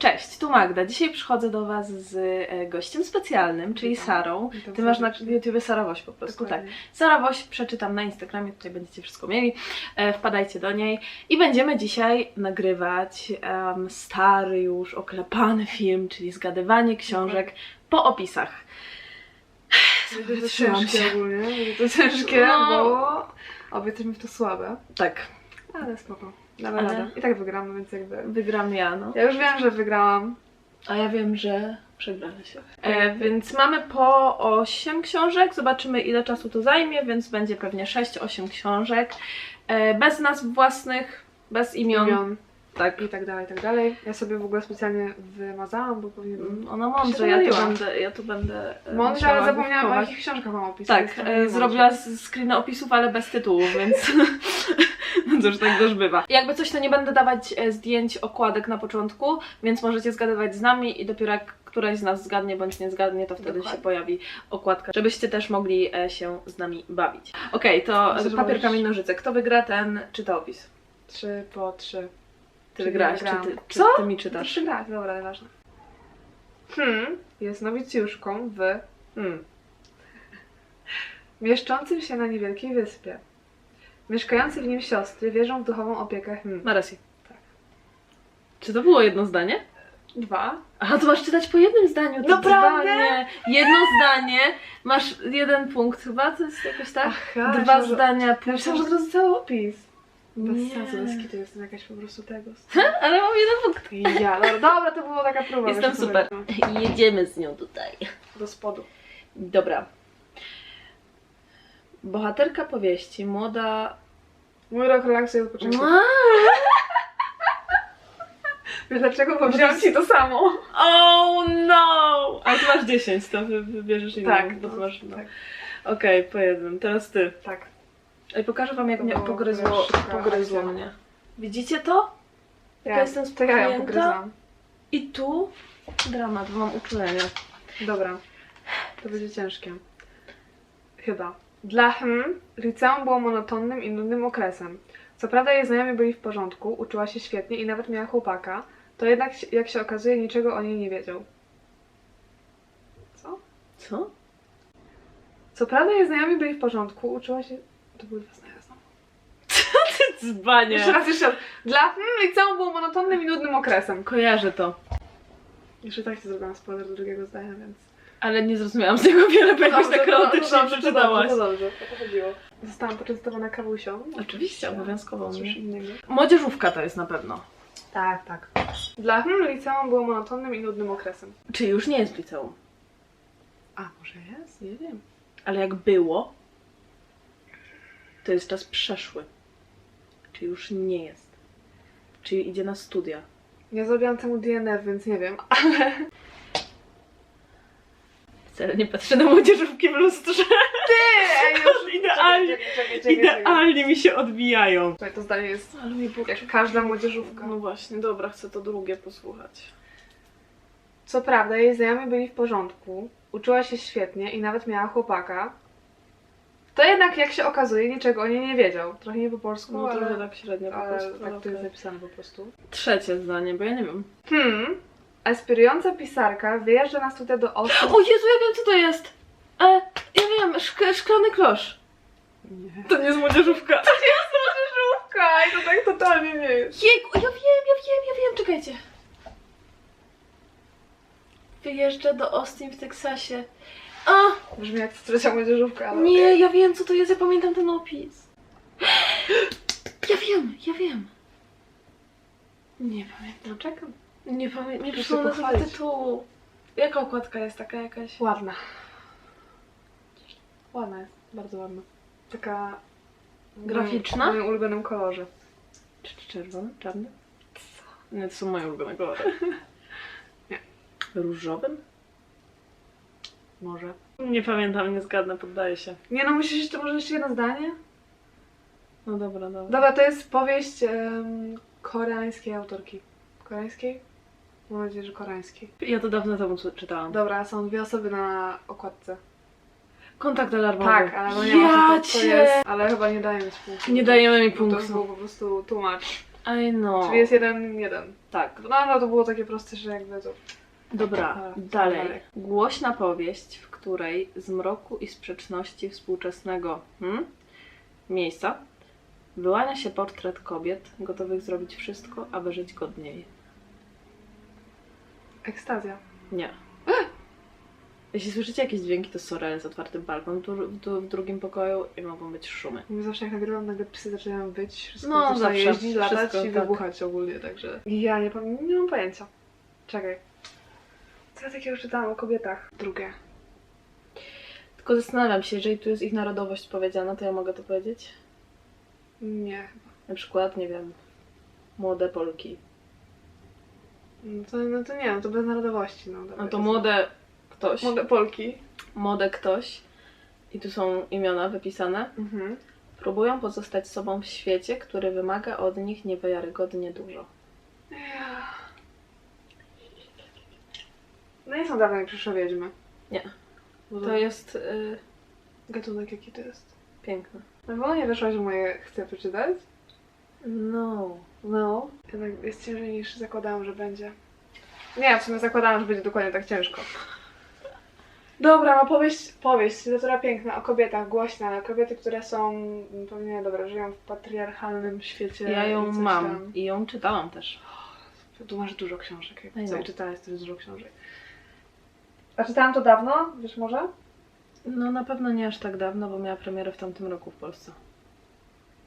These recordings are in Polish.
Cześć, tu Magda. Dzisiaj przychodzę do Was z e, gościem specjalnym, czyli. Sarą. Ty masz na. YouTubie Sara Woś po prostu, tak. Dokładnie. Sara Woś, przeczytam na Instagramie, tutaj będziecie wszystko mieli. E, wpadajcie do niej. I będziemy dzisiaj nagrywać em, stary już, oklepany film, czyli zgadywanie książek po opisach. Wytrzymam się. ogólnie, to ciężkie, No. bo obie jesteśmy w to słabe, Tak, ale spoko. Damy Ale- radę. I tak wygramy, więc jakby... wygram ja, no. Ja już wiem, że wygrałam. A ja wiem, że przegramy się. E, więc mamy po 8 książek. Zobaczymy, ile czasu to zajmie, więc będzie pewnie 6-8 książek. E, bez nazw własnych, bez imion. Imion Tak. i tak dalej, i tak dalej. Ja sobie w ogóle specjalnie wymazałam, bo powinienem... Mm, Ona mądrze, ja tu będę, ja tu będę e, Mądrze, ale zapomniałam o jakich książkach mam opisać. Tak, e, zrobiła screeny opisów, ale bez tytułów, więc no cóż, tak też bywa. Jakby coś, to nie będę dawać e, zdjęć okładek na początku, więc możecie zgadywać z nami i dopiero jak któraś z nas zgadnie bądź nie zgadnie, to wtedy Dokładnie. się pojawi okładka, żebyście też mogli e, się z nami bawić. Okej, to Myślę, że papier, kamień, nożyce. Kto wygra, ten czyta opis. Trzy po trzy. Ty Czyli wygrałaś, czy ty, czy Co? ty mi czytasz? trzy grać, dobra, nieważne. Hmm, jest nowicjuszką w Hmm. mieszczącym się na niewielkiej wyspie. Mieszkające w nim siostry wierzą w duchową opiekę. Hmm. Ma rację. Tak. Czy to było jedno zdanie? Dwa. Aha, to masz czytać po jednym zdaniu. to Naprawdę? zdanie. Jedno zdanie, masz jeden punkt chyba, to jest jakoś tak? Aha, Dwa zdania, Ja myślałam, że to jest cały opis. Bez Nie. sensu, kitu jestem jakaś po prostu tego. Ale mam jeden punkt. Ja, dobra, dobra, to była taka próba. Jestem wiesz, super. powiedziałam. Jedziemy z nią tutaj. Do spodu. Dobra. Bohaterka powieści, młoda... Mój rok relaksu i odpoczynku. Ma- Wiesz dlaczego? Bo ci to samo. Oh no! Ale ty masz 10, to wy- wybierzesz inną, Tak, bo no, masz... No. tak. Okej, po jednym. Teraz ty. Tak. Ej, pokażę wam jak mnie było pogryzło, pogryzło akcja. mnie. Widzicie to? Ja, Ja jestem to ja ją spuchnięta. pogryzłam. I tu dramat, bo mam uczulenie. Dobra. To będzie ciężkie. Chyba. Dla hmm, liceum było monotonnym i nudnym okresem. Co prawda jej znajomi byli w porządku, uczyła się świetnie i nawet miała chłopaka, to jednak, jak się okazuje, niczego o niej nie wiedział. Co? Co? Co prawda jej znajomi byli w porządku, uczyła się... To były dwa zdania znowu. Dzbanie. Jeszcze raz, jeszcze raz. Dla hmm, liceum było monotonnym i nudnym okresem. Kojarzę to. Jeszcze tak się zrobiłam spoiler do drugiego zdania, więc... Ale nie zrozumiałam z tego wiele, bo jakoś tak Dobrze, chaotycznie dobrze, przeczytałaś. To dobrze, dobrze, to chodziło. Zostałam poczęstowana kawusią. Oczywiście, obowiązkowo Cóż mnie. innego. Młodzieżówka to jest na pewno. Tak, tak. Dla hmm, liceum było monotonnym i nudnym okresem. Czyli już nie jest liceum. A, może jest? Nie wiem. Ale jak było, to jest czas przeszły. Czyli już nie jest. Czyli idzie na studia. Nie zrobiłam temu DNF, więc nie wiem. Wcale nie patrzę na młodzieżówki w lustrze. Ej, już Idealnie. Czekaj, czekaj, czekaj. Idealnie mi się odbijają. To zdanie jest Ale mi jak każda młodzieżówka. No właśnie, dobra, chcę to drugie posłuchać. Co prawda, jej znajomi byli w porządku, uczyła się świetnie i nawet miała chłopaka. To jednak, jak się okazuje, niczego o niej nie wiedział. Trochę nie po polsku, No ale, trochę tak średnio po ale prostu. tak ale to jest okej. zapisane po prostu. Trzecie zdanie, bo ja nie wiem. Hmm. Aspirująca pisarka wyjeżdża na studia do Oslo. O Jezu, ja wiem co to jest! E, ja wiem, szk- szklany klosz. Nie. To nie jest młodzieżówka. Młodzieżówka! I to tak totalnie nie jest. Jejku, ja wiem, ja wiem, ja wiem, czekajcie. Wyjeżdża do Austin w Teksasie. A, Brzmi jak trzecia młodzieżówka, ale nie, okej. ja wiem co to jest, ja pamiętam ten opis. Ja wiem, ja wiem. Nie pamiętam. Czekam. Nie pamiętam, nie przypomnę sobie pochwalić. tytułu. Jaka okładka jest taka jakaś? Ładna. Ładna jest, bardzo ładna. Taka... w moim- Graficzna? W moim ulubionym kolorze. Czy czy czerwony, czarny? Nie, to są moje ulubione kolory. Nie. Różowym? Może. Nie pamiętam, nie zgadnę, poddaję się. Nie no, musisz jeszcze, może jeszcze jedno zdanie? No dobra, dobra. Dobra, to jest powieść em, koreańskiej autorki. Koreańskiej? Mam nadzieję, że koreańskiej. Ja to dawno temu co- czytałam. Dobra, są dwie osoby na okładce. Kontakt alarmowy. Tak, ale no nie ma ja to, to cię... jest. Ale chyba nie daję mi punktu. Nie dajemy mi Bo punktu. To był po prostu tłumacz. I know. Czyli jest jeden, jeden. Tak. No, no to było takie proste, że jakby to... Dobra, Dobra, dalej. dalej. Głośna powieść, w której z mroku i sprzeczności współczesnego hmm, miejsca wyłania się portret kobiet gotowych zrobić wszystko, aby żyć godniej. Ekstazja. Nie. Jeśli słyszycie jakieś dźwięki, to sorry, z otwartym balkon tu, tu, w drugim pokoju i mogą być szumy. Mi zawsze jak nagrywam, nagle psy zaczynają być, wszystko No, zawsze. jeździć, latać Wszystko, i tak. wybuchać ogólnie, także... Ja nie, nie mam pojęcia. Czekaj. Co ja takiego czytałam o kobietach? Drugie. Tylko zastanawiam się, jeżeli tu jest ich narodowość powiedziana, to ja mogę to powiedzieć? Nie. Na przykład, nie wiem, młode Polki. No to, no to nie, no to bez narodowości. No, dobra, No to jest- młode ktoś. Młode Polki. młode ktoś i tu są imiona wypisane, Mhm. próbują pozostać sobą w świecie, który wymaga od nich niewiarygodnie dużo. No nie są dawno jak przyszłe wiedźmy. Nie. Bo To jest y, Gatunek jaki to jest? piękne. Na pewno nie weszłaś w moje chcę przeczytać? No. No. Jednak jest ciężej niż zakładałam, że będzie. Nie, w sumie zakładałam, że będzie dokładnie tak ciężko. Dobra, no powieść, powieść, literatura piękna, o kobietach, głośna, kobiety, które są, mm, pewnie, dobra, żyją w patriarchalnym świecie. Ja ją i coś mam tam. i ją czytałam też. Tu masz dużo książek, jak I co know. czytałaś, to jest dużo książek. A czytałam to dawno, wiesz może? No na pewno nie aż tak dawno, bo miała premierę w tamtym roku w Polsce.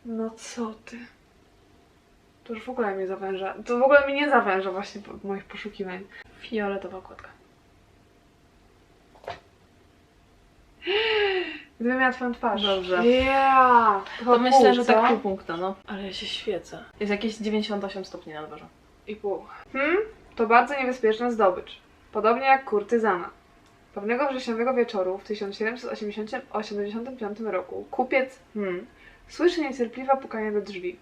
No co ty? To już w ogóle mnie zawęża. To w ogóle mnie nie zawęża właśnie po moich poszukiwań. Fioletowa okładka. Gdybym miała twoją twarz. Dobrze. Yeah! To myślę, że tak pół punkta, no. Ale ja się świecę. Jest jakieś 98 stopni na dworze. I pół. Hmm? To bardzo niebezpieczna zdobycz. Podobnie jak kurtyzana. Pewnego wrześniowego wieczoru w 1785 roku kupiec hmm, słyszy niecierpliwe pukanie do drzwi.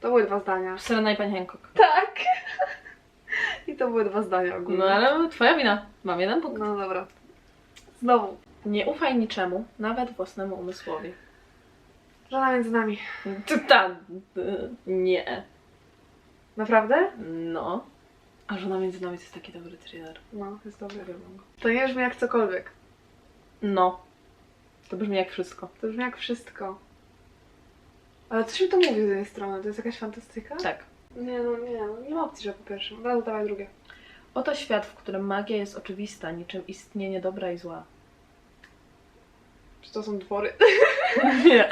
To były dwa zdania. Serena i pani Hancock. Tak! I to były dwa zdania ogólnie. No ale twoja wina. Mam jeden punkt. No dobra. Znowu. Nie ufaj niczemu, nawet własnemu umysłowi. Żona między nami. Ta... Nie. Naprawdę? No. A żona między nami to jest taki dobry thriller. No, jest dobry. Go. To nie brzmi jak cokolwiek. No. To brzmi jak wszystko. To brzmi jak wszystko. Ale coś mi to mówi z jednej strony. To jest jakaś fantastyka? Tak. Nie, no nie, no nie ma opcji, że po pierwszym. Dobra, dawaj drugie. Oto świat, w którym magia jest oczywista, niczym istnienie dobra i zła. Czy to są dwory? Nie.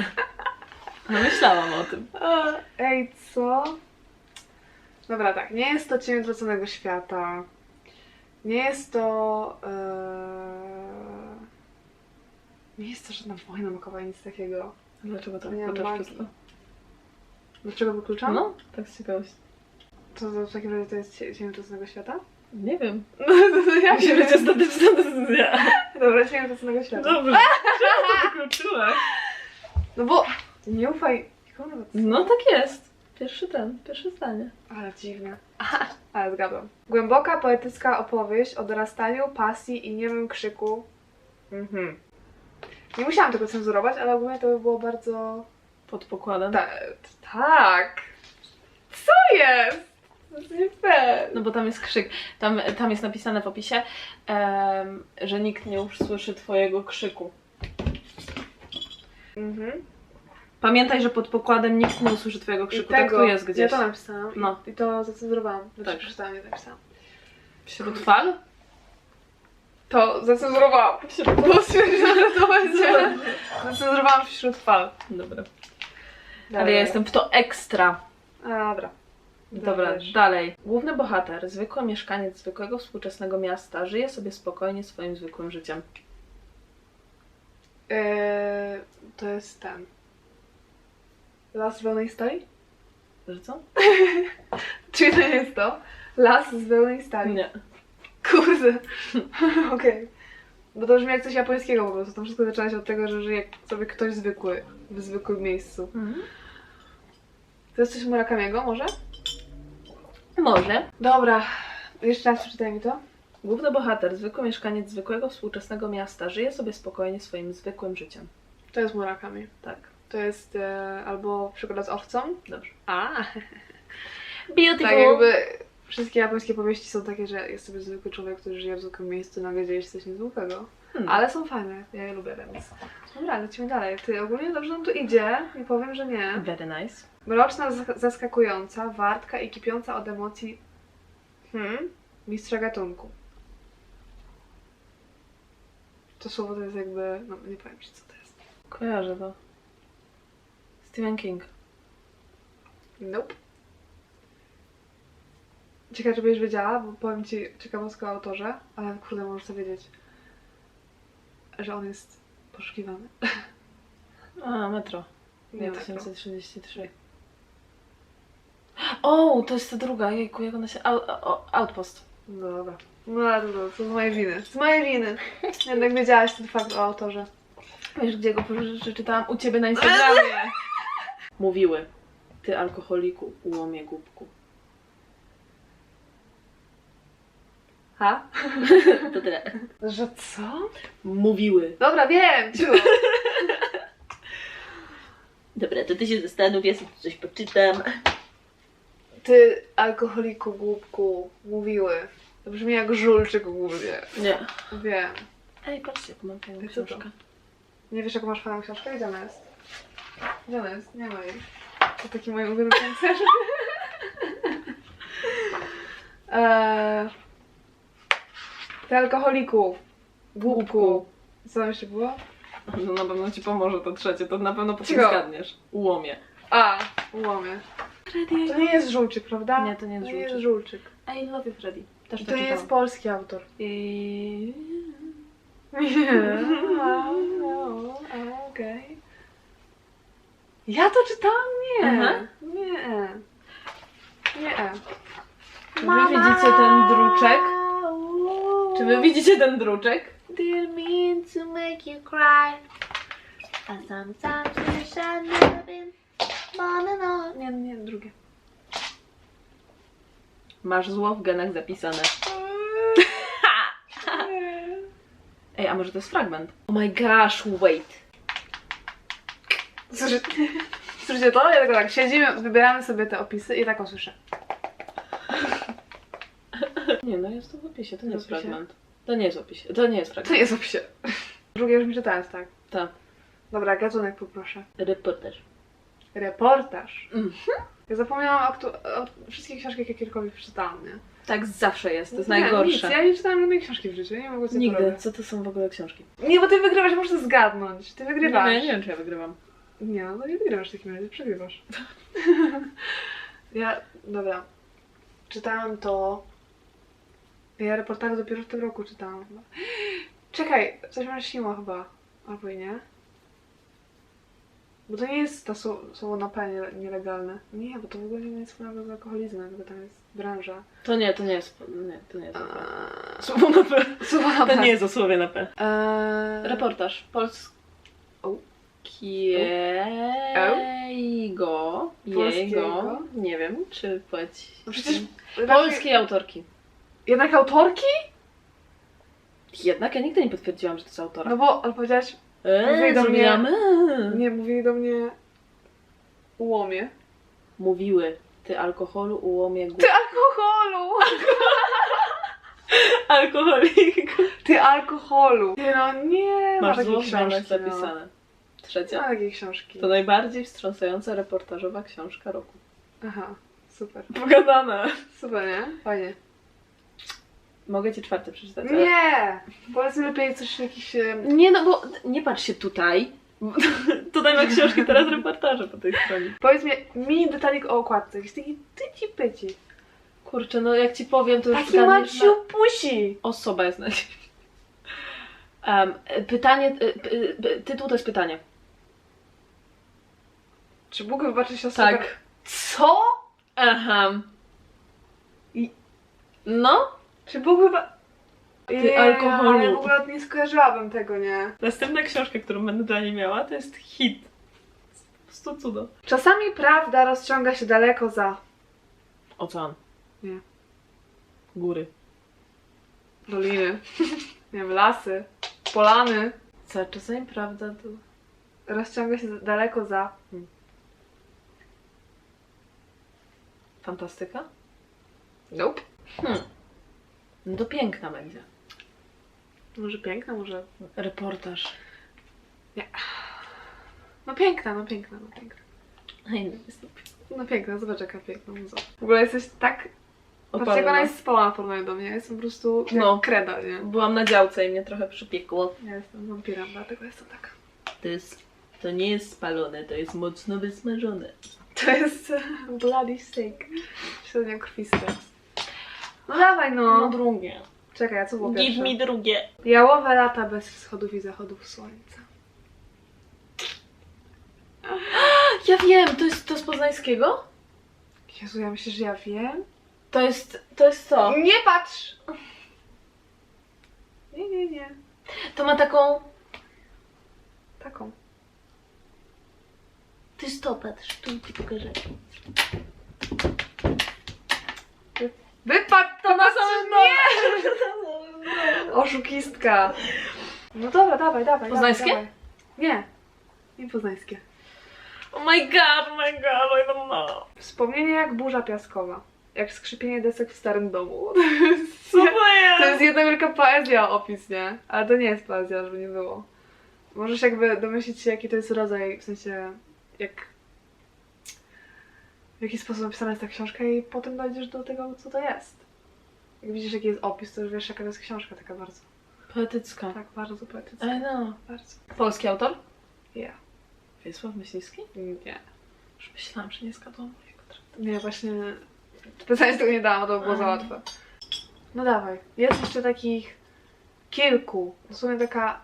No myślałam o tym. Ej, co? Dobra, tak. Nie jest to cień utraconego świata. Nie jest to... Eee... Nie jest to żadna wojna makowa, nic takiego. Dlaczego tak? Nie, magii. wszystko? Dlaczego wykluczam? No, tak z ciekawości. To, to w takim razie to jest cie- cień utraconego świata? Nie wiem. Jak Musi być ostateczna decyzja. Dobra, cień utraconego świata. Dobrze. Czemu to wykluczyłaś? No bo nie ufaj. No tak jest. Pierwszy ten, pierwsze zdanie. Ale dziwne. Aha, ale zgadłam. Głęboka poetycka opowieść o dorastaniu, pasji i niemym krzyku. Mhm. Nie musiałam tego cenzurować, ale ogólnie to by było bardzo... Pod pokładem. Ta, tak! Co jest? Fair. No bo tam jest krzyk. Tam, tam jest napisane w opisie, em, że nikt nie usłyszy twojego krzyku. Mhm. Pamiętaj, że pod pokładem nikt nie usłyszy twojego I krzyku. Tak tu jest Ja gdzieś. to napisałam. No. I, i to zacenzurowałam. Znaczy Tak. przeczytałam, nie napisałam. Wśród fal? To zacenzurowałam. Bo stwierdziłam, że to będzie. Zacenzurowałam wśród fal. Dobra. Ale ja jestem w to ekstra. A, dobra. Dobra, Wiesz. dalej. Główny bohater, zwykły mieszkaniec zwykłego współczesnego miasta, żyje sobie spokojnie swoim zwykłym życiem. Eee, to jest ten. Las z wełnej stali? Że co? Czy to jest to? Las z wełnej stali. Nie. Kurde. Okej. Bo to brzmi jak coś japońskiego po prostu. To wszystko zaczęło się od tego, że żyje sobie ktoś zwykły w zwykłym miejscu. Mhm. To jest coś Murakamiego może? Może. Dobra. Jeszcze raz przeczytaj mi to. Główny bohater, zwykły mieszkaniec zwykłego współczesnego miasta, żyje sobie spokojnie swoim zwykłym życiem. To jest Murakami. Tak. To jest e, albo Przygoda z owcą. Dobrze. A, Beautiful. tak jakby wszystkie japońskie powieści są takie, że jest sobie zwykły człowiek, który żyje w zwykłym miejscu, nagle dzieje się coś niezwykłego. Hmm. Ale są fajne, ja je lubię, więc... Dobra, lecimy dalej. Ty, ogólnie dobrze nam tu idzie, nie powiem, że nie. Very nice. Mroczna, zaskakująca, wartka i kipiąca od emocji hmm, mistrza gatunku. To słowo to jest jakby, no nie powiem ci co to jest. Kojarzę to. Stephen King. Nope. Ciekawe, czy będziesz wiedziała, bo powiem ci ciekawostkę o autorze, ale kurde, możesz to wiedzieć, że on jest poszukiwany. A, Metro. Nie, Nie, tak, 1933. O, to jest ta druga. Jejku, jak ona się... Out, outpost. No dobra. No to, to z mojej winy. Z mojej winy. Jednak wiedziałaś ten fakt o autorze. Wiesz, gdzie go przeczytałam? U ciebie na Instagramie. Mówiły. Ty alkoholiku, ułomie głupku. Ha? To tyle. Że co? Mówiły. Dobra, wiem, ciu. Dobra, to ty się zastanów, ja sobie coś poczytam. Ty, alkoholiku, głupku, mówiły. To brzmi jak żulczyk głównie. Nie. Wiem. Ej, patrzcie, jaką mam fajną książkę. Nie wiesz, jaką masz fajną książkę? Gdzie ona jest? Jest? Nie ma jej. To taki mój ulubiony koncert. eee... Ty, alkoholiku, głupku. Co tam jeszcze było? No na pewno ci pomoże to trzecie, to na pewno potem Cicho. zgadniesz. Ułomie. A, łomie. To nie jest żulczyk, prawda? Nie, to nie jest To nie jest żulczyk. żulczyk. I love you, Freddy. Też I to to nie jest polski autor. I... Nie. No, a, Okej. Ja to czytałam? Nie. Aha. Nie. Nie. Czy wy widzicie ten druczek? Czy wy widzicie ten druczek? Didn't mean to make you cry. I sometimes wish I'd never been born at all. Nie, nie, drugie. Masz zło w genach zapisane. Ej, a może to jest fragment? Oh my gosh, wait. Słyszy- Słyszycie to? Ja tylko tak siedzimy, wybieramy sobie te opisy i tak o słyszę. Nie, no jest to w opisie, to nie jest opisie? fragment. To nie jest w opisie, to nie jest To fragment. nie jest w opisie. Drugie już mi czytałeś, tak. Tak. Dobra, gatunek poproszę. Reportaż. Reportaż. Mhm. Ja zapomniałam o, aktu- o wszystkich książkach, jakie kiedykolwiek przeczytałam, nie? Tak zawsze jest, to jest Nie, najgorsze. Nic, ja nie czytałam żadnej książki w życiu, nie mogę sobie Nigdy. Co to są w ogóle książki? Nie, bo ty wygrywasz, muszę zgadnąć. Ty Nie, wygrywasz. no, ja nie wiem, czy ja wygrywam. Nie, no to nie wygrywasz w takim razie, przegrywasz. ja, dobra. Czytałam to... Ja reportaże dopiero w tym roku czytałam chyba. Czekaj, coś mi śniło chyba. Albo i nie. Bo to nie jest to słowo, słowo na P nie- nielegalne. Nie, bo to w ogóle nie jest wspólnego z alkoholizmem, tylko tam jest branża. To nie, to nie jest. Nie, to nie jest. Eee, Słowo na P. Słowo na To P. nie jest o słowie na P. Eee, Reportaż. O. Polskiego. Polskiego? Jego. Nie wiem, czy płeć. No przecież... Polskiej autorki. Jednak autorki? Jednak ja nigdy nie potwierdziłam, że to jest autora. No bo ale powiedziałaś, Eee, mówili do mnie- zrobiłam, eee. nie, mówili do mnie łomie. Mówiły. Ty alkoholu, ułomie głów. Ty alkoholu! alkoholik. Ty alkoholu! Nie no, nie ma Masz takiej zło w genach książki. No. zapisane. Trzecia. ma takiej książki. To najbardziej wstrząsająca reportażowa książka roku. Aha, super. Pogadane. Super, nie? Fajnie. Mogę ci czwarte przeczytać? ale- Nie! Powiedz mi lepiej coś jakiś... em, Nie, no bo nie patrz się tutaj. Tutaj ma książki, teraz reportaże po tej stronie. Powiedz mi mini detalik o okładce. Jakiś taki tyci pyci. Kurczę, no jak ci powiem, to już Taki zgadniesz na... Maciu pusi! Osoba jest na um, Pytanie, y, tytuł to jest pytanie. Czy Bóg wybaczy się? Tak. Co? Aha. I- No, Czy Bóg wybaczy... Ty alkoholu. Ale w ogóle nie skojarzyłabym tego, nie? następna książka, którą będę dla niej miała, to jest hit. Po prostu cudo. Czasami prawda rozciąga się daleko za Ocean. Nie. Góry. doliny, nie wiem, lasy, polany. Co, czasami prawda to... rozciąga się daleko za... Fantastyka? Nope. Hmm. No to piękna będzie. Może piękna, może... Reportaż. No piękna, no piękna, no piękna. Ej, no jest No piękna, zobacz jaka piękna muza. W ogóle jesteś tak... Patrzcie jak ona jest spalona w porównaniu do mnie. Ja jestem po prostu jak No. kreda, nie? Byłam na działce i mnie trochę przypiekło. Ja jestem wampirem, dlatego jestem taka. To jest... To nie jest spalone, to jest mocno wysmażone. To jest bloody steak. Średniokrwisty. No dawaj No no. drugie. Czekaj, a co było Give pierwsze? me drugie. Jałowe lata bez wschodów i zachodów słońca. Ja wiem, to jest to z poznańskiego? Jezu, ja myślę, że ja wiem. To jest... To jest co? Nie patrz! Nie, nie, nie. To ma taką... Taką. Ty stop, patrz, tu ci pokażę. Wypadł to na samym Nie! Oszukistka. No dobra, dawaj, dawaj. Poznańskie? Dawaj. Nie. Nie poznańskie. Oh my god, oh my god, I don't know. Wspomnienie jak burza piaskowa. Jak skrzypienie desek w starym domu. Co to To jest? jest jedna wielka poezja opis, nie? Ale to nie jest poezja, żeby nie było. Możesz jakby domyślić się, jaki to jest rodzaj, w sensie jak... W jaki sposób napisana jest ta książka i potem dojdziesz do tego, co to jest. Jak widzisz, jaki jest opis, to już wiesz, jaka to jest książka taka bardzo. Poetycka. Tak, bardzo poetycka. I know. Bardzo. Polski autor? Ja. Wiesław Myśliwski? Nie. Już myślałam, że nie zgadłam mojego trafienia. Nie, właśnie... Specjalnie tego nie dałam, to by było za łatwe. No dawaj. Jest jeszcze takich kilku. Dosłownie taka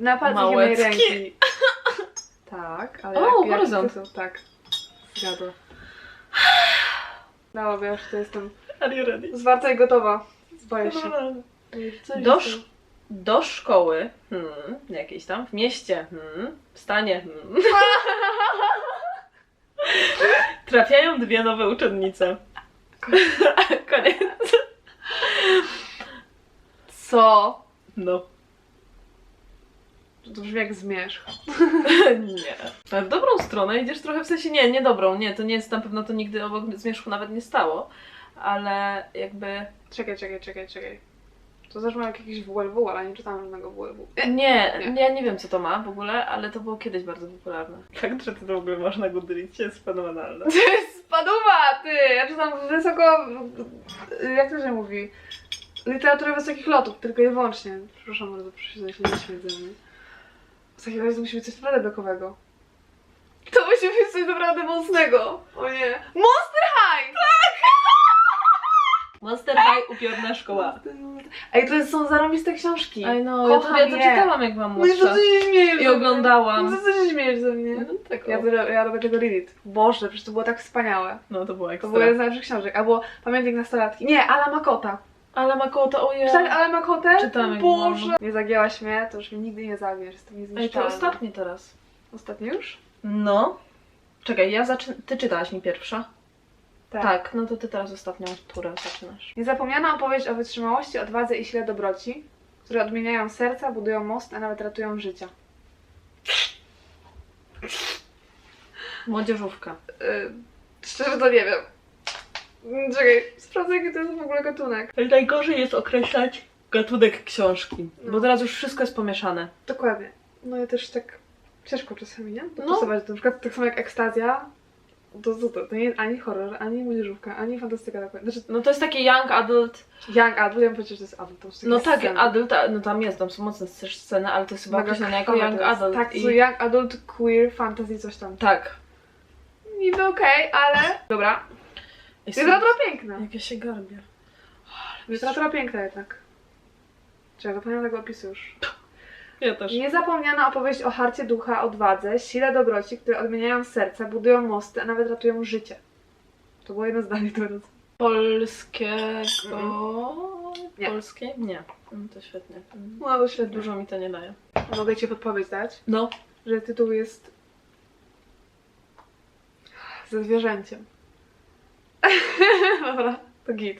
Na palcach jednej Małecki. ręki. Tak, ale O, jak, jak horyzont. są, tak. Zgadła. Dałaby, już to jestem Are you ready? zwarta i gotowa. Zboję się. Do, sz- do szkoły, hmm, jakiejś tam, w mieście, hmm, w stanie, hmm. Trafiają dwie nowe uczennice. Koniec. Co? No. To brzmi jak zmierzch. nie. Ale w dobrą stronę idziesz trochę, w sensie nie, nie dobrą, nie, to nie jest na pewno to nigdy obok zmierzchu nawet nie stało, ale jakby Czekaj, czekaj, czekaj, czekaj. To też ma jakiś WLW, ale nie czytałam żadnego WLW. Nie, Nie. nie, ja nie wiem co to ma w ogóle, ale to było kiedyś bardzo popularne. Fakt, że ty to w ogóle masz na Goodreadsie jest fenomenalne. To jest spaduwa, ty! Ja czytam wysoko... Jak to się mówi? Literaturę wysokich lotów, tylko i wyłącznie. Przepraszam bardzo, proszę się nie śmiać ze mnie. W takim razie to musi być coś naprawdę bekowego. To musi być coś naprawdę mocnego. O nie. Monster High! Monster High, upiorna szkoła. Ej, to są zarobiste książki. I know, ja to, Kocham ja to czytałam jak byłam No i co młodsza. ty się śmiejesz I oglądałam. No co się śmiejesz ze mnie? No, tak, Ja, to- ja robię tego Reddit. Boże, przecież to było tak wspaniałe. no to było To ekstra. był jeden z najlepszych książek. Albo Pamiętnik nastolatki. Nie, Ala Makota. Ale Makota, ojej. Czytałeś Ale Makotę? Czytałam, jak Boże. byłam. Nie zagięłaś mnie, to już mnie nigdy nie zagniesz. Jestem Ej, to niezniszczalna. ostatnie teraz. Ostatni już? No. Czekaj, ja zaczynam. Ty czytałaś mi pierwsza? Tak. no to ty teraz ostatnią turę zaczynasz. Niezapomniana opowieść o wytrzymałości, odwadze i sile dobroci, które odmieniają serca, budują most, a nawet ratują życia. Młodzieżówka. Yy, szczerze to nie wiem. Mm, Czekaj, sprawdzę jaki to jest w ogóle gatunek. Najgorzej jest określać gatunek książki, No. bo teraz już wszystko jest pomieszane. Dokładnie. No ja też tak ciężko czasami, nie? No. Dopasować. Na przykład tak samo jak ekstazja, to, to, to, to nie jest ani horror, ani młodzieżówka, ani fantastyka. dokładnie. Znaczy, No to jest takie young adult. young adult, ja bym powiedział, że to jest adult. To No tak, sceny. adult, no tam jest, tam są mocne sceny, ale to jest chyba określone jako young adult. Tak, i... young adult, queer, fantasy, coś tam. Tak. Niby okej, ale... Dobra. Jest Literatura piękna. Jak ja się garbię. Literatura piękna jednak. Czekaj, zapomniałam tego opisu już. Ja też. Niezapomniana opowieść o harcie ducha, odwadze, sile dobroci, które odmieniają serca, budują mosty, a nawet ratują życie. To było jedno zdanie teraz. Polskiego... Nie. Polskie? Nie. Mm, To świetnie. Mm. No to świetnie. Dużo mi to nie daje. Mogę Ci podpowiedź dać, No. że tytuł jest ze zwierzęciem. Dobra, to git.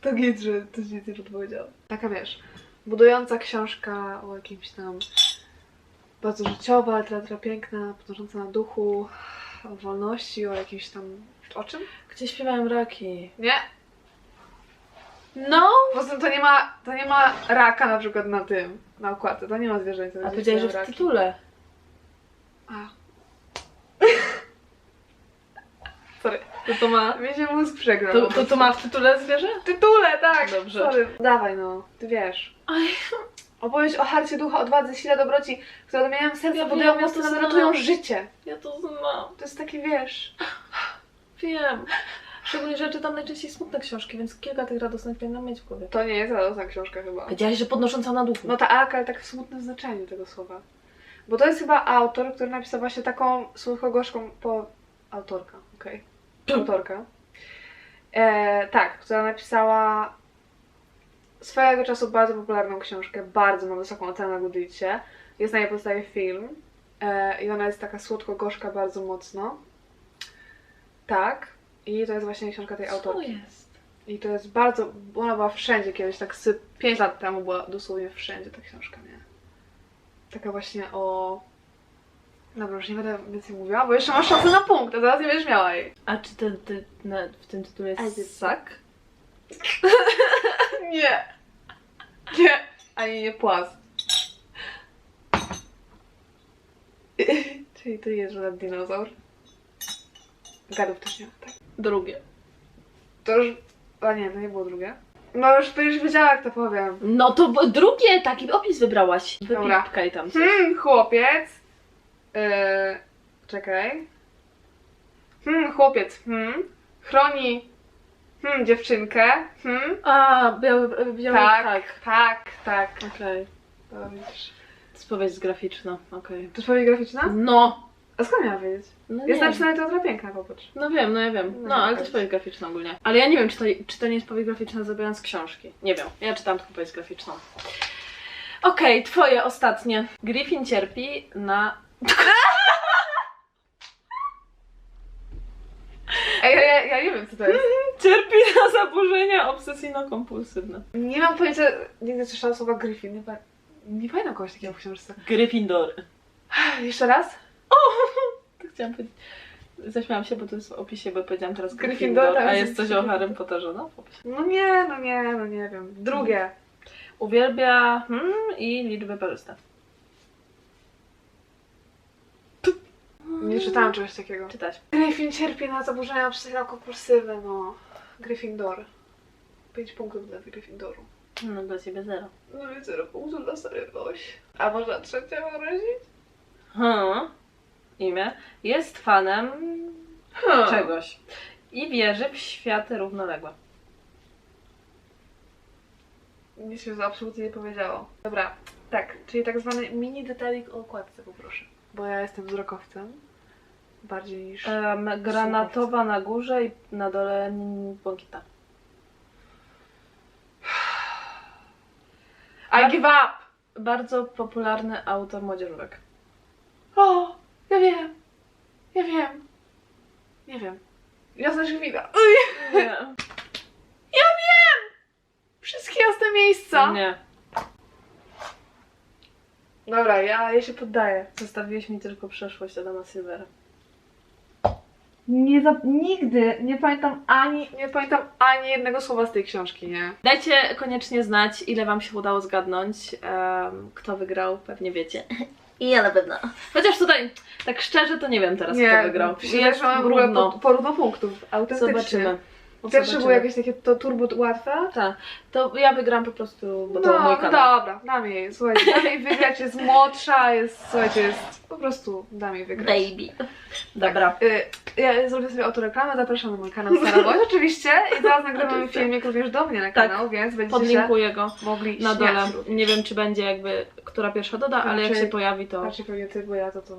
To git, że to ci nie podpowiedziała. Taka wiesz, budująca książka o jakimś tam bardzo życiowa, literatura piękna, podnosząca na duchu, o wolności, o jakimś tam... O czym? Gdzie śpiewają raki? Nie? No! Poza tym to nie ma, to nie ma raka na przykład na tym, na okładce, to nie ma zwierzęcia. A powiedziałeś, że w tytule. A. Sorry. To to ma... Mnie się mózg przegrał. To, to, to ma w tytule zwierzę? W tytule, tak! Dobrze. Sorry. Dawaj no, ty wiesz. Aj, Opowieść o harcie ducha, odwadze, sile, dobroci, które odmieniają serca, Ja budują miasto, to ratują życie. ja to znam. To jest taki, wiesz... Wiem. Szczególnie, że czytam najczęściej smutne książki, więc kilka tych radosnych powinnam mieć w głowie. To nie jest radosna książka chyba. Powiedziałaś, że podnosząca na duchu. No ta Alka, ale tak w smutnym znaczeniu tego słowa. Bo to jest chyba autor, który napisał właśnie taką słodko-gorzką po... Autorka, okej. Autorka. E, tak, która napisała swojego czasu bardzo popularną książkę, bardzo ma wysoką ocenę na Goodreadsie. Jest na jej podstawie film e, i ona jest taka słodko-gorzka bardzo mocno. Tak. I to jest właśnie książka tej Co autorki. jest? I to jest bardzo. Ona była wszędzie kiedyś, tak z 5 lat temu była dosłownie wszędzie ta książka, nie? Taka właśnie o. Dobra, już nie będę więcej mówiła, bo jeszcze masz szansę na punkt, a zaraz nie będziesz miała jej. A czy ten, ty, na, w tym tytule A jest sak? Nie! Nie! Ani nie płas. Czyli to jest żaden dinozaur. Gadów też nie ma, tak? Drugie. To już. A nie, to nie było drugie. No już będziesz wiedziała, jak to powiem. No to drugie, taki opis wybrałaś. Wypipkaj tam coś. Hmm, chłopiec. Yy, czekaj. Hmm, chłopiec. Hmm. Chroni. Hmm, dziewczynkę. Hmm. A, biały, biały Tak, tak. tak, tak. Okej. To widzisz. To jest powieść graficzna, okej. To jest powieść graficzna? No! A skąd miała wiedzieć? no Jest nie. napisana literatura piękna, popatrz. No wiem, no ja wiem. No, No, ale to jest powieść graficzna ogólnie. Ale ja nie wiem, czy to, czy to nie jest powieść graficzna zabierając książki. Nie wiem. Ja czytam tylko powieść graficzną. Okej, twoje ostatnie. Griffin cierpi na... Ej, ja, ja, ja nie wiem, co to jest. Cierpi na zaburzenia obsesyjno-kompulsywne. Nie mam pojęcia, nigdy słyszałam słowa Griffin. Nie, pa... nie pamiętam kogoś takiego w książce. Gryffindor. Jeszcze raz? To chciałam powiedzieć. Zaśmiałam się, bo to jest w opisie, bo powiedziałam teraz Gryffindor, Gryffindor, tak, a jest jest coś o Harrym Potterze, no w opisie. No nie, no nie, no nie wiem. Drugie. Uwielbia hmm, i liczby paryste. Nie czytałam czegoś takiego. Czytać. Gryffin cierpi na zaburzenia obsesyjno-kompulsywne, no. Gryffindor. 5 punktów dla Gryffindoru. No dla ciebie zero. No i 0 punktów dla starej Oś. A można trzecie wyrazić? Hmm. Imię. Jest fanem Hmm. czegoś. I wierzy w światy równoległe. Nic się to absolutnie nie powiedziało. Dobra, tak, czyli tak zwany mini detalik o okładce poproszę. Bo ja jestem wzrokowcem. Bardziej niż... Um, granatowa na górze i na dole błękita. I give up! Bardzo popularny autor młodzieżówek. O, ja wiem. Ja wiem. Nie wiem. Jasna Żywina. Nie. Wszystkie jasne miejsca. Nie. Dobra, ja, ja się poddaję. Zostawiłeś mi tylko przeszłość Adama Silvera. Nie za, nigdy nie pamiętam ani, nie pamiętam ani jednego słowa z tej książki, nie? Dajcie koniecznie znać, ile wam się udało zgadnąć. em, kto wygrał, pewnie wiecie. I ja na pewno. Chociaż tutaj, tak szczerze, to nie wiem teraz, nie, kto wygrał. W ogóle brudno. po, porówno punktów, autentycznie. Zobaczymy. Pierwsze było jakieś takie to turbo łatwe. Tak, to ja wygram po prostu, bo to no, mój no kanał. dobra, dam jej, słuchajcie, dam jej wygrać, jest młodsza, jest, słuchajcie, jest, po prostu dam jej wygrać. Baby. Dobra. Y, ja zrobię sobie autoreklamę, zapraszam na mój kanał Sara Boś, oczywiście, i zaraz nagrywamy filmik również do mnie na Tak. kanał, więc będziecie Podlinkuję go mogli na dole. Nie wiem, czy będzie jakby, która pierwsza doda, ale jak Raczej- się pojawi, to... Raczej pewnie ty, bo ja to to...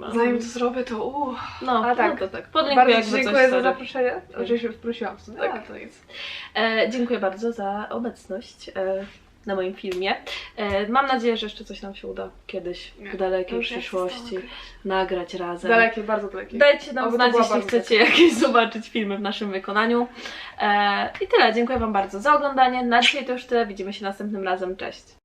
No. Zanim to zrobię, to uuu. No, A tak. no to tak. Podlinkuję Bardzo jakby coś dziękuję za sorry. zaproszenie. Oczywiście wprosiłam w sumie, Tak. ale to nic. E, dziękuję bardzo za obecność e, na moim filmie. E, mam nadzieję, że jeszcze coś nam się uda kiedyś Nie. w dalekiej Już przyszłości nagrać razem. Dalekie, bardzo dalekie. Dajcie nam Oby to znać, była jeśli bardzo chcecie jakieś zobaczyć filmy w naszym wykonaniu. E, I tyle. Dziękuję Wam bardzo za oglądanie. Na dzisiaj to już tyle. Widzimy się następnym razem. Cześć.